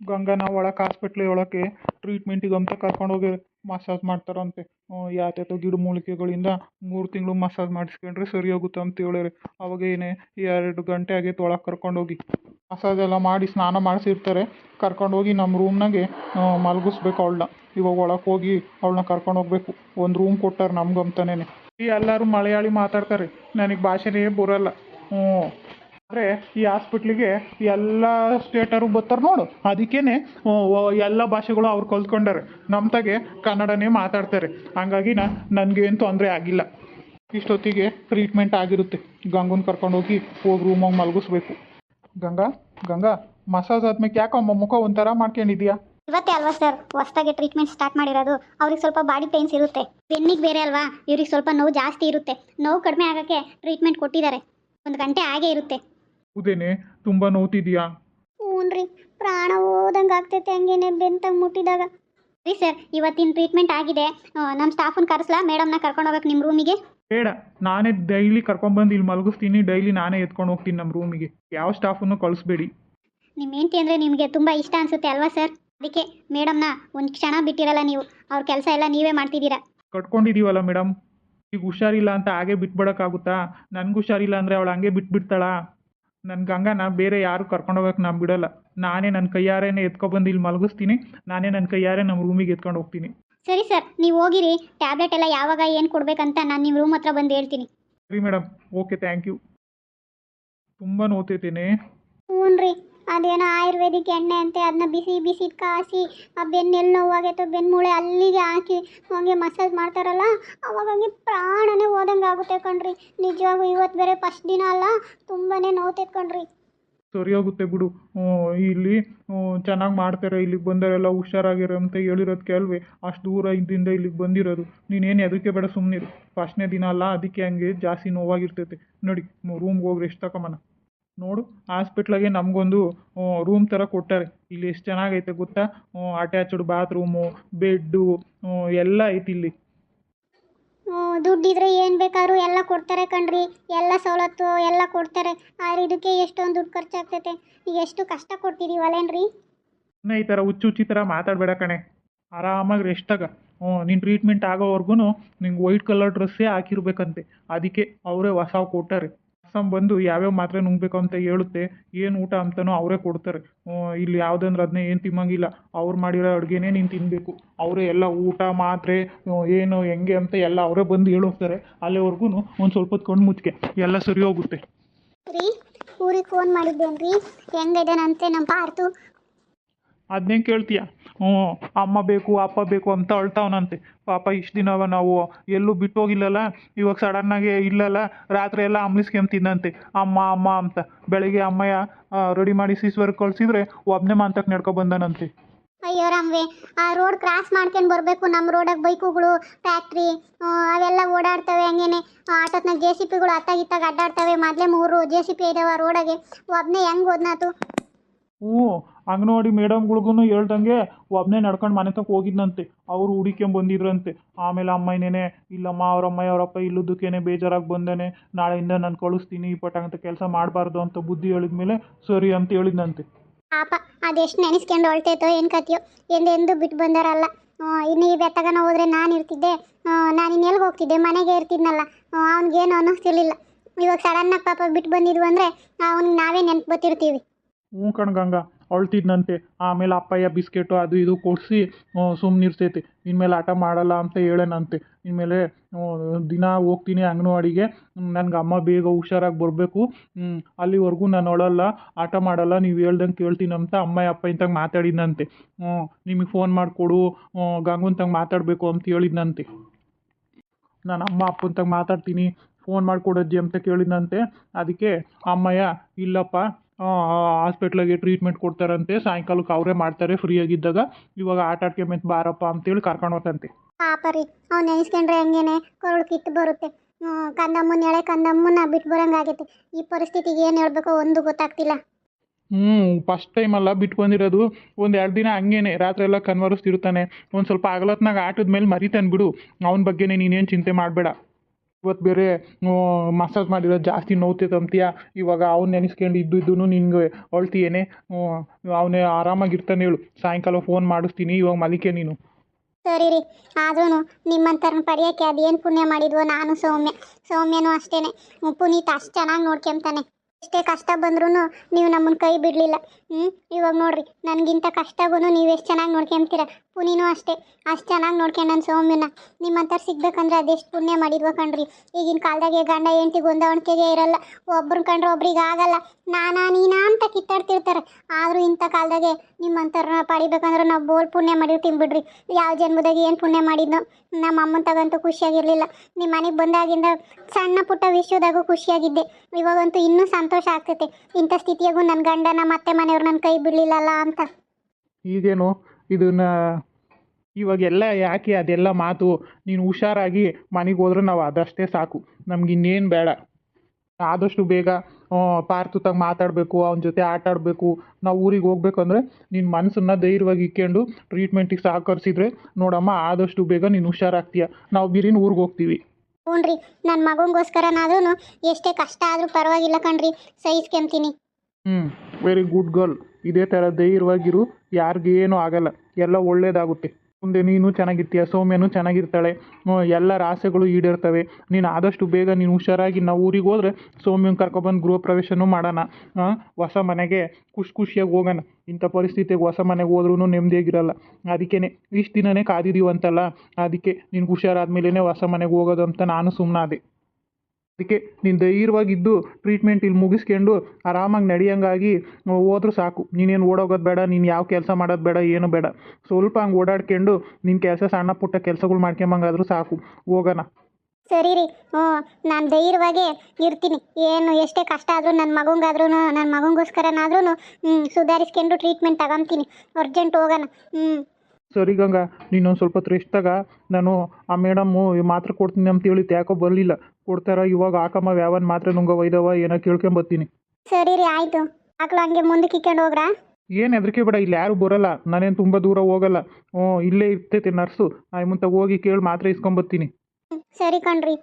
ಗಂಗನ ಒಳಕ್ಕೆ ಹಾಸ್ಪಿಟ್ಲ್ ಟ್ರೀಟ್ಮೆಂಟಿಗೆ ಅಂತ ಕರ್ಕೊಂಡು ಹೋಗಿ ಮಸಾಜ್ ಮಾಡ್ತಾರಂತೆ. ಗಿಡ ಮೂಲಿಕೆಗಳಿಂದ ಮೂರು ತಿಂಗಳು ಮಸಾಜ್ ಮಾಡಿಸ್ಕೊಂಡ್ರೆ ಸರಿ ಹೋಗುತ್ತೆ ಅಂತ ಹೇಳ್ಯಾರೆ ಅವಾಗ ಏನೇ ಎರಡು ಗಂಟೆ ಆಗೈತೆ ಒಳಗೆ ಕರ್ಕೊಂಡೋಗಿ ಮಸಾಜ್ ಎಲ್ಲ ಮಾಡಿ ಸ್ನಾನ ಮಾಡಿಸಿರ್ತಾರೆ. ಕರ್ಕೊಂಡೋಗಿ ನಮ್ಮ ರೂಮ್ನಾಗೆ ಮಲಗಿಸ್ಬೇಕು ಅವಳನ್ನ ಇವಾಗ ಒಳಗೆ ಹೋಗಿ ಅವಳನ್ನ ಕರ್ಕೊಂಡು ಹೋಗ್ಬೇಕು. ಒಂದು ರೂಮ್ ಕೊಟ್ಟಾರೆ ನಮ್ಗೆ ಈ ಎಲ್ಲರೂ ಮಲಯಾಳಿ ಮಾತಾಡ್ತಾರೆ. ನನಗೆ ಭಾಷೆನೇ ಬರಲ್ಲ. ಹ್ಞೂ ಆದರೆ ಈ ಹಾಸ್ಪಿಟ್ಲಿಗೆ ಎಲ್ಲ ಸ್ಟೇಟರು ಬರ್ತಾರೆ ನೋಡು. ಅದಕ್ಕೇನೆ ಎಲ್ಲ ಭಾಷೆಗಳು ಅವ್ರು ಕಲ್ತ್ಕೊಂಡಾರೆ. ನಮ್ಮ ತಾಗೆ ಕನ್ನಡನೇ ಮಾತಾಡ್ತಾರೆ. ಹಂಗಾಗಿ ನಾ, ನನಗೇನು ತೊಂದರೆ ಆಗಿಲ್ಲ. ಇಷ್ಟೊತ್ತಿಗೆ ಟ್ರೀಟ್ಮೆಂಟ್ ಆಗಿರುತ್ತೆ. ಗಂಗನ ಕರ್ಕೊಂಡೋಗಿ ಹೋಗಿ ರೂಮಾಗಿ ಮಲಗಿಸ್ಬೇಕು. ಗಂಗಾ ಗಂಗಾ ಮಸಾಜ್ ಆದ್ಮೇಲೆ ಯಾಕಮ್ಮ ಮುಖ ಒಂಥರ ಮಾಡ್ಕೊಂಡಿದ್ಯಾ? ಇವತ್ತೇ ಅಲ್ವಾ ಸರ್ ಹೊಸದಾಗಿ ಟ್ರೀಟ್ಮೆಂಟ್ ಸ್ಟಾರ್ಟ್ ಮಾಡಿರೋದು. ಅವ್ರಿಗೆ ಸ್ವಲ್ಪ ಬಾಡಿ ಪೇನ್ಸ್ ಇರುತ್ತೆ. ಬೆನ್ನಿಗೆ ಬೇರೆ ಅಲ್ವಾ? ಇವ್ರಿಗೆ ಸ್ವಲ್ಪ ನೋವು ಜಾಸ್ತಿ ಇರುತ್ತೆ. ನೋವು ಕಡಿಮೆ ಆಗೋಕ್ಕೆ ಟ್ರೀಟ್ಮೆಂಟ್ ಕೊಟ್ಟಿದ್ದಾರೆ. ಒಂದು ಗಂಟೆ ಆಗೇ ಇರುತ್ತೆ. ಹೌದೇನೆ ತುಂಬಾ ನೋವ್ತಿದ್ಯಾ? ಹ್ಞೂನ್ರಿ ಪ್ರಾಣ ಹೋದಂಗೆ ಆಗ್ತೈತೆ ಹಂಗೇನೆ ಬೆಂತಂಗೆ ಮುಟ್ಟಿದಾಗ. ರೀ ಸರ್ ಇವತ್ತಿನ ಟ್ರೀಟ್ಮೆಂಟ್ ಆಗಿದೆ. ನಮ್ಮ ಸ್ಟಾಫನ್ನ ಕರೆಸ್ಲಾ ಮೇಡಮ್ನ ಕರ್ಕೊಂಡು ಹೋಗಕ್ಕೆ ನಿಮ್ಮ ರೂಮಿಗೆ ಬೇಡ ನಾನೇ ಡೈಲಿ ಕರ್ಕೊಂಡ್ಬಂದು ಇಲ್ಲಿ ಮಲಗಿಸ್ತೀನಿ ಡೈಲಿ ನಾನೇ ಎತ್ಕೊಂಡು ಹೋಗ್ತೀನಿ ನಮ್ಮ ರೂಮಿಗೆ ಯಾವ ಸ್ಟಾಫನ್ನು ಕಳಿಸ್ಬೇಡಿ. ನಿಮ್ಮ ಹೆಂಡ್ತಿ ಅಂದರೆ ನಿಮಗೆ ತುಂಬ ಇಷ್ಟ ಅನಿಸುತ್ತೆ ಅಲ್ವಾ ಸರ್? ಅದಕ್ಕೆ ಮೇಡಮ್ನ ಒಂದು ಕ್ಷಣ ಬಿಟ್ಟಿರಲ್ಲ ನೀವು ಅವ್ರ ಕೆಲಸ ಎಲ್ಲ ನೀವೇ ಮಾಡ್ತಿದ್ದೀರಾ. ಕಟ್ಕೊಂಡಿದ್ದೀವಲ್ಲ ಮೇಡಮ್. ಈಗ ಹುಷಾರಿಲ್ಲ ಅಂತ ಹಾಗೆ ಬಿಟ್ಬಿಡೋಕ್ಕಾಗುತ್ತಾ? ನನ್ಗೆ ಹುಷಾರಿಲ್ಲ ಅಂದರೆ ಅವಳು ಹಂಗೆ ಬಿಟ್ಬಿಡ್ತಾಳಾ? ನನ್ನ ಗಂಗಾನ ಬೇರೆ ಯಾರು ಕರ್ಕೊಂಡೋಗಕ್ಕೆ ನಾನು ಬಿಡೋಲ್ಲ. ನಾನೇ ನನ್ನ ಕೈಯಾರೇನೆ ಎತ್ಕೊಬಂದು ಇಲ್ಲಿ ಮಲಗಿಸ್ತೀನಿ. ನಾನೇ ನನ್ನ ಕೈಯಾರೆ ನಮ್ಮ ರೂಮಿಗೆ ಎತ್ಕೊಂಡು ಹೋಗ್ತೀನಿ. ಸರಿ ಸರ್ ನೀವು ಹೋಗಿರಿ. ಟ್ಯಾಬ್ಲೆಟ್ ಎಲ್ಲ ಯಾವಾಗ ಏನು ಕೊಡಬೇಕಂತ ನಾನು ನಿಮ್ಮ ರೂಮ್ ಹತ್ರ ಬಂದು ಹೇಳ್ತೀನಿ. ಸರಿ ಮೇಡಮ್ ಓಕೆ ಥ್ಯಾಂಕ್ ಯು ತುಂಬ ನೋತೈತೇನೆ ಹ್ಞೂ ರೀ ಅದೇನೋ ಆಯುರ್ವೇದಿಕ್ ಎಣ್ಣೆ ಅಂತೆ ಅದನ್ನ ಬಿಸಿ ಬಿಸಿ ಕಾಸಿ ಆ ಬೆನ್ನೆಲ್ಲಿ ನೋವಾಗೈತೋ ಬೆನ್ಮೂಳೆ ಅಲ್ಲಿಗೆ ಹಾಕಿ ಹಂಗೆ ಮಸಾಜ್ ಮಾಡ್ತಾರಲ್ಲ, ಅವಾಗ ಹಂಗೆ ಪ್ರಾಣನೇ ಹೋದಂಗೆ ಆಗುತ್ತೆ ಕಣ್ರಿ. ನಿಜವಾಗೂ ಇವತ್ತು ಬೇರೆ ಫಸ್ಟ್ ದಿನ ಅಲ್ಲ ತುಂಬಾ ನೋವು ಕಣ್ರಿ. ಸರಿ ಹೋಗುತ್ತೆ ಬಿಡು ಇಲ್ಲಿ ಚೆನ್ನಾಗಿ ಮಾಡ್ತಾರೆ, ಇಲ್ಲಿಗೆ ಬಂದವರೆಲ್ಲ ಹುಷಾರಾಗಿರೋ ಅಂತ ಹೇಳಿರೋದು ಕೆಲವೇ ಅಷ್ಟು ದೂರ ಇದ್ದಿಂದ ಇಲ್ಲಿಗೆ ಬಂದಿರೋದು. ನೀನೇನು ಅದಕ್ಕೆ ಬೇಡ ಸುಮ್ಮನಿರು ಫಸ್ಟ್ನೇ ದಿನ ಅಲ್ಲ, ಅದಕ್ಕೆ ಹಂಗೆ ಜಾಸ್ತಿ ನೋವಾಗಿರ್ತೈತೆ. ನೋಡಿ, ರೂಮ್ಗೆ ಹೋಗಿ ರೆಸ್ಟ್ ತಗೊಂಬನ ನೋಡು ಹಾಸ್ಪಿಟ್ಲಾಗೆ ನಮಗೊಂದು ರೂಮ್ ಥರ ಕೊಟ್ಟಾರೆ. ಇಲ್ಲಿ ಎಷ್ಟು ಚೆನ್ನಾಗೈತೆ ಗೊತ್ತಾ? ಅಟ್ಯಾಚ್ಡ್ ಬಾತ್ರೂಮು ಬೆಡ್ಡು ಎಲ್ಲ ಐತಿ ಇಲ್ಲಿ. ದುಡ್ಡಿದ್ರೆ ಏನು ಬೇಕಾದ್ರೂ ಎಲ್ಲ ಕೊಡ್ತಾರೆ ಕಣ್ರಿ. ಎಲ್ಲ ಸವಲತ್ತು ಎಲ್ಲ ಕೊಡ್ತಾರೆ. ಆದ್ರೆ ಇದಕ್ಕೆ ಎಷ್ಟೊಂದು ದುಡ್ಡು ಖರ್ಚಾಗ್ತೈತೆ. ಈಗ ಎಷ್ಟು ಕಷ್ಟ ಕೊಡ್ತಿದೀವಲ್ಲೇನ್ರಿ ಸುಮ್ಮನೆ ಈ ಥರ ಹುಚ್ಚು ಹುಚ್ಚಿ ಥರ ಮಾತಾಡಬೇಡ ಕಣೆ. ಆರಾಮಾಗಿ ರೆಸ್ಟ್ ಆಗ. ಹ್ಞೂ ನಿನ್ನ ಟ್ರೀಟ್ಮೆಂಟ್ ಆಗೋವರೆಗೂ ನಿಂಗೆ ವೈಟ್ ಕಲರ್ ಡ್ರೆಸ್ಸೇ ಹಾಕಿರ್ಬೇಕಂತೆ. ಅದಕ್ಕೆ ಅವರೇ ಹೊಸ ಕೊಟ್ಟಾರೆ. ಹೊಸ ಬಂದು ಯಾವ್ಯಾವ ಮಾತ್ರೆ ನುಂಗಬೇಕು ಅಂತ ಹೇಳುತ್ತೆ ಏನು ಊಟ ಅಂತನೂ ಅವರೇ ಕೊಡ್ತಾರೆ. ಇಲ್ಲಿ ಯಾವುದಂದ್ರೆ ಅದನ್ನೇ ಏನು ತಿಮ್ಮಂಗಿಲ್ಲ. ಅವ್ರು ಮಾಡಿರೋ ಅಡುಗೆನೇ ನೀನು ತಿನ್ನಬೇಕು ಅವರೇ ಎಲ್ಲ ಊಟ ಮಾತ್ರೆ ಏನು ಹೆಂಗೆ ಅಂತ ಎಲ್ಲ ಅವರೇ ಬಂದು ಹೇಳೋಗ್ತಾರೆ. ಅಲ್ಲಿವರೆಗೂ ಒಂದು ಸ್ವಲ್ಪ ಹೊತ್ತು ಕಣ್ಣು ಮುಚ್ಚಿಗೆ ಎಲ್ಲ ಸರಿ ಹೋಗುತ್ತೆ. ರೀ ಊರಿಗೆ ಫೋನ್ ಮಾಡಿದ್ದೇನ್ರಿ? ಹೆಂಗಿದಾನಂತೆ ನಮ್ಮ ಪಾರ್ತು? ಅದನ್ನೇ ಕೇಳ್ತೀಯ? ಹ್ಞೂ, ಅಮ್ಮ ಬೇಕು, ಅಪ್ಪ ಬೇಕು ಅಂತ ಅಳ್ತಾವನಂತೆ. ಪಾಪ ಇಷ್ಟು ದಿನ ನಾವು ಎಲ್ಲೂ ಬಿಟ್ಟು ಹೋಗಿಲ್ಲಲ್ಲ ಇವಾಗ ಸಡನ್ನಾಗಿ ಇಲ್ಲಲ್ಲ, ರಾತ್ರಿ ಎಲ್ಲ ಅಂಬ್ಲಿಸ್ಕೊಂತಿದ್ದಂತೆ ಅಮ್ಮ ಅಮ್ಮ ಅಂತ. ಬೆಳಿಗ್ಗೆ ಅಮ್ಮಯ್ಯ ರೆಡಿ ಮಾಡಿ ಸೀಸ್ ವರ್ಕ್ ಕಳ್ಸಿದ್ರೆ ಒಬ್ಬನೇ ಮಾಂತಕ್ಕೆ ನಡ್ಕೊ ಬಂದನಂತೆ. ಅಯ್ಯೋ ರಾಮ್ವೆ ಆ ರೋಡ್ ಕ್ರಾಸ್ ಮಾಡ್ಕೊಂಡು ಬರಬೇಕು ನಮ್ಮ ರೋಡಾಗ ಬೈಕುಗಳು ಫ್ಯಾಕ್ಟ್ರಿ ಅವೆಲ್ಲ ಓಡಾಡ್ತವೆ ಹಂಗೇನೆ. ಆಟೋತ್ನಾಗ ಜೆ ಸಿ ಪಿಗಳು ಅತ್ತಾಗಿತ್ತಾಗ ಅಡ್ಡಾಡ್ತವೆ. ಮೊದಲೇ ಮೂರು ಜೆ ಸಿ ಪಿ ಇದಾವೆ ರೋಡಾಗೆ ಒಬ್ಬನೇ ಹೆಂಗೆ ಹೋದ್ನಾತು? ಹ್ಞೂ, ಅಂಗನವಾಡಿ ಮೇಡಮ್ಗಳ್ಗೂ ಹೇಳ್ದಂಗೆ ಒಬ್ಬನೇ ನಡ್ಕೊಂಡು ಮನೆ ತನಕ ಹೋಗಿದ್ನಂತೆ. ಅವರು ಹುಡಿಕೊಂಬಂದಿದ್ರಂತೆ ಆಮೇಲೆ ಅಮ್ಮನೇನೆ ಇಲ್ಲಮ್ಮ ಅವ್ರಮ್ಮ ಅವರಪ್ಪ ಇಲ್ಲದಕ್ಕೇನೆ ಬೇಜಾರಾಗಿ ಬಂದೇನೆ. ನಾಳೆಯಿಂದ ನಾನು ಕಳಿಸ್ತೀನಿ, ಈ ಪಟಂತ ಕೆಲಸ ಮಾಡಬಾರ್ದು ಅಂತ ಬುದ್ಧಿ ಹೇಳಿದ್ಮೇಲೆ ಸರಿ ಅಂತ ಹೇಳಿದ್ನಂತೆ. ಪಾಪ, ಅದೆಷ್ಟು ನೆನೆಸ್ಕೊಂಡು ಹೊಳ್ತೈತೋ ಏನು ಕತಿಯೋ ಎಂದೆಂದು ಬಿಟ್ಟು ಬಂದಾರಲ್ಲ. ಇನ್ನು ಈ ಬೆತ್ತಗನ ಹೋದ್ರೆ ನಾನು ಇರ್ತಿದ್ದೆ. ನಾನು ಇನ್ನೆಲ್ಗೆ ಹೋಗ್ತಿದ್ದೆ? ಮನೆಗೆ ಇರ್ತಿದ್ನಲ್ಲ. ಅವ್ನಿಗೇನು ಅನ್ನಿಸ್ತಿರ್ಲಿಲ್ಲ. ಇವಾಗ ಸಡನ್ನಾಗಿ ಪಾಪ ಬಿಟ್ಟು ಬಂದಿದ್ವು ಅಂದರೆ, ಅವ್ನಿಗೆ ನಾವೇ ನೆನ್ಪು ಬತ್ತಿರ್ತೀವಿ ಹ್ಞೂ ಕಣ್ ಗಂಗಾ, ಅಳ್ತಿದ್ನಂತೆ. ಆಮೇಲೆ ಅಪ್ಪಯ್ಯ ಬಿಸ್ಕೆಟು ಅದು ಇದು ಕೊಡಿಸಿ ಸುಮ್ಮನಿರ್ತೈತೆ ಇನ್ಮೇಲೆ ಆಟ ಮಾಡಲ್ಲ ಅಂತ ಹೇಳೇನಂತೆ. ಇನ್ಮೇಲೆ ದಿನ ಹೋಗ್ತೀನಿ ಅಂಗನವಾಡಿಗೆ. ನನಗೆ ಅಮ್ಮ ಬೇಗ ಹುಷಾರಾಗಿ ಬರಬೇಕು. ಅಲ್ಲಿವರೆಗೂ ನಾನು ಅಳಲ್ಲ, ಆಟ ಮಾಡಲ್ಲ, ನೀವು ಹೇಳ್ದಂಗೆ ಅಂತ ಅಮ್ಮ ಅಪ್ಪ ಇಂತಾಗ ಮಾತಾಡಿದ್ನಂತೆ. ನಿಮಗೆ ಫೋನ್ ಮಾಡಿಕೊಡು ಗಂಗುಂತಾಗ ಮಾತಾಡಬೇಕು ಅಂತ ಹೇಳಿದ್ನಂತೆ. ನಾನು ಅಮ್ಮ ಅಪ್ಪಂತಾಗ ಮಾತಾಡ್ತೀನಿ, ಫೋನ್ ಮಾಡಿಕೊಡಜ್ಜಿ ಅಂತ ಕೇಳಿದ್ನಂತೆ. ಅದಕ್ಕೆ ಅಮ್ಮಯ್ಯ, ಇಲ್ಲಪ್ಪ ಹಾಸ್ಪಿಟ್ಲಾಗೆ ಟ್ರೀಟ್ಮೆಂಟ್ ಕೊಡ್ತಾರಂತೆ. ಸಾಯಂಕಾಲಕ್ಕೆ ಅವರೇ ಮಾಡ್ತಾರೆ ಫ್ರೀಯಾಗಿದ್ದಾಗ. ಇವಾಗ ಆಟ ಆಡ್ಕೊಂಬಂತ ಬಾರಪ್ಪ ಅಂತೇಳಿ ಕರ್ಕೊಂಡು ಹೋತಂತೆ ಪಾಪ ರೀ ಅವ್ನು ನೆನೆಸ್ಕೊಂಡ್ರೆ ಹೆಂಗೇನೆ? ಕೊರಳು ಕಿತ್ತು ಬರುತ್ತೆ. ಕಂದಮ್ಮನ ಎಳೆ ಕಂದಮ್ಮನ ಬಿಟ್ಟು ಬರಂಗಾಗೈತೆ. ಈ ಪರಿಸ್ಥಿತಿಗೆ ಏನು ಹೇಳಬೇಕು ಒಂದು ಗೊತ್ತಾಗ್ತಿಲ್ಲ. ಹ್ಞೂ ಫಸ್ಟ್ ಟೈಮ್ ಅಲ್ಲ ಬಿಟ್ಟು ಬಂದಿರೋದು ಒಂದು ಎರಡು ದಿನ ಹಂಗೇನೆ ರಾತ್ರಿ ಎಲ್ಲ ಕನ್ವರ್ಸ್ತಿರ್ತಾನೆ ಒಂದು ಸ್ವಲ್ಪ ಆಗಲತ್ನಾಗ ಆಟದ ಮೇಲೆ ಮರಿತಾನೆ ಬಿಡು. ಅವನ ಬಗ್ಗೆನೇ ನೀನೇನು ಚಿಂತೆ ಮಾಡಬೇಡ. ಇವತ್ತು ಬೇರೆ ಮಸಾಜ್ ಮಾಡಿರೋ ಜಾಸ್ತಿ ನೋವುತ್ತೆ ಅಂತೀಯ. ಇವಾಗ ಅವ್ನು ನೆನೆಸ್ಕೊಂಡು ಇದ್ದು ಇದ್ದು ನಿನಗೆ ಅಳ್ತೀಯೇನೆ ಅವನೇ ಆರಾಮಾಗಿರ್ತಾನೆ ಹೇಳು. ಸಾಯಂಕಾಲ ಫೋನ್ ಮಾಡಿಸ್ತೀನಿ, ಇವಾಗ ಮಲಿಕೆ ನೀನು. ಸರಿ ರೀ. ಆದ್ರೂ ನಿಮ್ಮಂಥರನ್ನ ಪಡೆಯೋಕ್ಕೆ ಅದೇನು ಪುಣ್ಯ ಮಾಡಿದ್ವೋ ನಾನು ಸೌಮ್ಯ. ಸೌಮ್ಯನೂ ಅಷ್ಟೇ ಪುನೀತ್ ಅಷ್ಟು ಚೆನ್ನಾಗಿ ನೋಡ್ಕೊಂತಾನೆ. ಎಷ್ಟೇ ಕಷ್ಟ ಬಂದ್ರೂ ನೀವು ನಮ್ಮನ್ನು ಕೈ ಬಿಡಲಿಲ್ಲ. ಹ್ಞೂ ಇವಾಗ ನೋಡ್ರಿ, ನನಗಿಂತ ಕಷ್ಟಗೂ ನೀವು ಎಷ್ಟು ಚೆನ್ನಾಗಿ ನೋಡ್ಕೊಂತೀರ ಪುನೀನೂ ಅಷ್ಟೇ. ಅಷ್ಟು ಚೆನ್ನಾಗಿ ನೋಡ್ಕೊಂಡು ನನ್ನ ಸೌಮ್ಯನ. ನಿಮ್ಮಂಥವ್ರು ಸಿಗ್ಬೇಕಂದ್ರೆ ಅದೆಷ್ಟು ಪುಣ್ಯ ಮಾಡಿದ್ವ ಕಣ್ರಿ. ಈಗಿನ ಕಾಲದಾಗೆ ಗಂಡ ಹೆಂಡತಿ ಗೊಂದವಣಿಕೆಗೆ ಇರಲ್ಲ. ಒಬ್ರನ್ನ ಕಂಡ್ರೆ ಒಬ್ರಿಗೆ ಆಗಲ್ಲ. ನಾನಾ ನೀನಾ ಅಂತ ಕಿತ್ತಾಡ್ತಿರ್ತಾರೆ. ಆದರೂ ಇಂಥ ಕಾಲದಾಗೆ ನಿಮ್ಮಂಥವ್ರನ್ನ ಪಡಿಬೇಕಂದ್ರೆ ನಾವು ಬೋಲ್ ಪುಣ್ಯ ಮಾಡಿರ್ತೀವಿ ಬಿಡ್ರಿ. ಯಾವ ಜನ್ಮದಾಗ ಏನು ಪುಣ್ಯ ಮಾಡಿದ್ನೋ ನಮ್ಮ ಅಮ್ಮನ ತಗಂತೂ ಖುಷಿಯಾಗಿರಲಿಲ್ಲ ನಿಮ್ಮ ಮನೆಗೆ ಬಂದಾಗಿಂದ ಸಣ್ಣ ಪುಟ್ಟ ವಿಷಯದಾಗೂ ಖುಷಿಯಾಗಿದ್ದೆ ಇವಾಗಂತೂ ಇನ್ನೂ ಸಂತೋಷ ಆಗ್ತೈತೆ. ಇಂಥ ಸ್ಥಿತಿಯಾಗೂ ನನ್ನ ಗಂಡನ ನಮ್ಮ ಅತ್ತೆ ಮನೆಯವ್ರು ನನ್ನ ಕೈ ಬಿಡಲಿಲ್ಲಲ್ಲ ಅಂತ. ಈಗೇನು? ಇದನ್ನ ಇವಾಗೆಲ್ಲ ಯಾಕೆ ಅದೆಲ್ಲ ಮಾತು? ನೀನು ಹುಷಾರಾಗಿ ಮನೆಗೆ ಹೋದ್ರೆ ನಾವು ಅದಷ್ಟೇ ಸಾಕು. ನಮ್ಗೆ ಇನ್ನೇನು ಬೇಡ. ಆದಷ್ಟು ಬೇಗ ಪಾರ್ಥುತಾಗ ಮಾತಾಡಬೇಕು, ಅವನ ಜೊತೆ ಆಟ ಆಡಬೇಕು. ನಾವು ಊರಿಗೆ ಹೋಗ್ಬೇಕಂದ್ರೆ ನಿನ್ನ ಮನಸ್ಸನ್ನ ಧೈರ್ಯವಾಗಿ ಇಕ್ಕೊಂಡು ಟ್ರೀಟ್ಮೆಂಟಿಗೆ ಸಹಕರಿಸಿದ್ರೆ ನೋಡಮ್ಮ, ಆದಷ್ಟು ಬೇಗ ನೀನು ಹುಷಾರಾಗ್ತೀಯ. ನಾವು ಬಿರಿನ ಊರಿಗೆ ಹೋಗ್ತೀವಿ. ಹ್ಞೂ ರೀ ನನ್ನ ಮಗನಿಗೋಸ್ಕರನಾದ್ರೂ ಎಷ್ಟೇ ಕಷ್ಟ ಆದರೂ ಪರವಾಗಿಲ್ಲ ಕಣ್ರಿ ಸಹಿಸ್ಕೊಂತೀನಿ ಹ್ಞೂ ವೆರಿ ಗುಡ್ ಗರ್ಲ್ ಇದೇ ಥರ ಧೈರ್ಯವಾಗಿರು ಯಾರಿಗೇನೂ ಆಗಲ್ಲ, ಎಲ್ಲ ಒಳ್ಳೇದಾಗುತ್ತೆ. ಮುಂದೆ ನೀನು ಚೆನ್ನಾಗಿರ್ತೀಯ, ಸೌಮ್ಯನೂ ಚೆನ್ನಾಗಿರ್ತಾಳೆ ಎಲ್ಲರ ಆಸೆಗಳು ಈಡೇರ್ತವೆ. ನೀನು ಆದಷ್ಟು ಬೇಗ ನೀನು ಹುಷಾರಾಗಿ ನಾವು ಊರಿಗೆ ಹೋದ್ರೆ ಸೌಮ್ಯನ ಕರ್ಕೊಬಂದು ಗೃಹ ಪ್ರವೇಶನೂ ಮಾಡೋಣ. ಹೊಸ ಮನೆಗೆ ಖುಷಿ ಖುಷಿಯಾಗಿ ಹೋಗೋಣ. ಇಂಥ ಪರಿಸ್ಥಿತಿಗೆ ಹೊಸ ಮನೆಗೆ ಹೋದ್ರೂ ನೆಮ್ಮದಿಯಾಗಿರಲ್ಲ ಅದಕ್ಕೇ ಇಷ್ಟು ದಿನನೇ ಕಾದಿದ್ದೀವಂತಲ್ಲ ಅದಕ್ಕೆ ನೀನು ಹುಷಾರಾದ್ಮೇಲೆ ಹೊಸ ಮನೆಗೆ ಹೋಗೋದು ಅಂತ ನಾನು ಸುಮ್ಮನಾದೆ ಅದಕ್ಕೆ ನೀನು ಧೈರ್ಯವಾಗಿದ್ದು ಟ್ರೀಟ್ಮೆಂಟ್ ಇಲ್ಲಿ ಮುಗಿಸ್ಕೊಂಡು ಆರಾಮಾಗಿ ನಡೆಯಂಗಾಗಿ ಹೋದ್ರೂ ಸಾಕು. ನೀನೇನು ಓಡೋಗೋದು ಬೇಡ ನೀನು ಯಾವ ಕೆಲಸ ಮಾಡೋದು ಬೇಡ ಏನು ಬೇಡ. ಸ್ವಲ್ಪ ಹಂಗೆ ಓಡಾಡ್ಕೊಂಡು ನಿನ್ನ ಕೆಲಸ ಸಣ್ಣ ಪುಟ್ಟ ಕೆಲಸಗಳು ಮಾಡ್ಕೊಂಬಂಗಾದ್ರೂ ಸಾಕು. ಹೋಗೋಣ. ಸರಿ ರೀ. ಹ್ಞೂ ನಾನು ಧೈರ್ಯವಾಗೇ ಇರ್ತೀನಿ. ಏನು ಎಷ್ಟೇ ಕಷ್ಟ ಆದರೂ ನನ್ನ ಮಗಂಗಾದ್ರೂ ನನ್ನ ಮಗಂಗೋಸ್ಕರನಾದ್ರೂ ಸುಧಾರಿಸ್ಕೊಂಡು ಟ್ರೀಟ್ಮೆಂಟ್ ತಗೊಂತೀನಿ. ಅರ್ಜೆಂಟ್ ಹೋಗೋಣ. ಹ್ಞೂ ಸರಿ ಗಂಗಾ ನೀನೊಂದು ಸ್ವಲ್ಪ ಹೊತ್ತು ರೆಸ್ಟ್ ತಗ. ನಾನು ಆ ಮೇಡಮ್ಮು ಮಾತ್ರೆ ಕೊಡ್ತೀನಿ ಅಂತ ಹೇಳಿ ಯಾಕೋ ಬರಲಿಲ್ಲ. ಕೊಡ್ತಾರ? ಇವಾಗ ಹಾಕಮ್ಮ ಯಾವನ್ ಮಾತ್ರ ನುಂಗ ಒಯ್ದವ ಏನೋ ಕೇಳ್ಕೊಂಬರ್ತೀನಿ ಸರಿ ರೀ ಆಯ್ತು. ಆಕಳು ಹಂಗೆ ಮುಂದೆ ಇಕ್ಕೊಂಡು ಹೋಗ್ರ? ಏನ್ ಹೆದರಿಕೆ ಬೇಡ ಇಲ್ಲಿ ಯಾರು ಬರಲ್ಲ. ನಾನೇನು ತುಂಬಾ ದೂರ ಹೋಗಲ್ಲ. ಹ್ಞೂ ಇಲ್ಲೇ ಇರ್ತೈತೆ ನರ್ಸು. ಆಯ್ ಮುಂತ ಹೋಗಿ ಕೇಳಿ ಮಾತ್ರೆ ಇಸ್ಕೊಂಡ್ ಬರ್ತೀನಿ ಸರಿ ಕಣ್ರಿ.